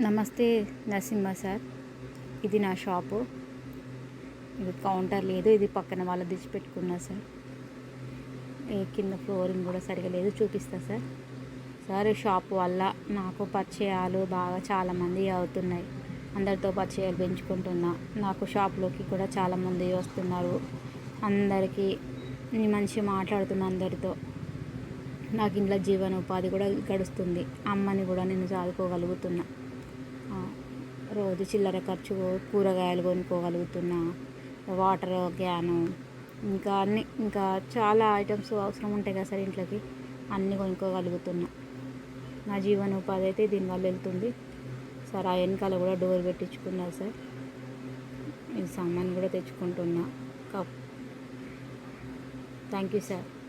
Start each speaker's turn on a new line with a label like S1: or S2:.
S1: నమస్తే నరసింహ సార్. ఇది నా షాపు. ఇది కౌంటర్ లేదు ఇది పక్కన వాళ్ళు తెచ్చిపెట్టుకున్నా సార్. కింద ఫ్లోరింగ్ కూడా సరిగా లేదు చూపిస్తా సార్. సార్ ఈ షాప్ వల్ల నాకు పరిచయాలు బాగా చాలామంది అవుతున్నాయి. అందరితో పరిచయాలు పెంచుకుంటున్నా. నాకు షాప్లోకి కూడా చాలామంది వస్తున్నారు. అందరికీ నేను మంచిగా మాట్లాడుతున్నా అందరితో. నాకు ఇంట్లో జీవనోపాధి కూడా గడుస్తుంది. అమ్మని కూడా నేను చదువుకోగలుగుతున్నా రోజు చిల్లర ఖర్చు కూరగాయలు కొనుక్కోగలుగుతున్నా వాటర్ క్యాను ఇంకా అన్ని ఇంకా చాలా ఐటమ్స్ అవసరం ఉంటాయి కదా సార్ ఇంట్లోకి అన్నీ కొనుక్కోగలుగుతున్నా. నా జీవనోపాధి అయితే దీనివల్ల వెళ్తుంది. సార్ ఆ వెనకాల కూడా డోర్ పెట్టించుకున్నా సార్. ఈ సామాన్ కూడా తెచ్చుకుంటున్నా. కప్. Thank you sir.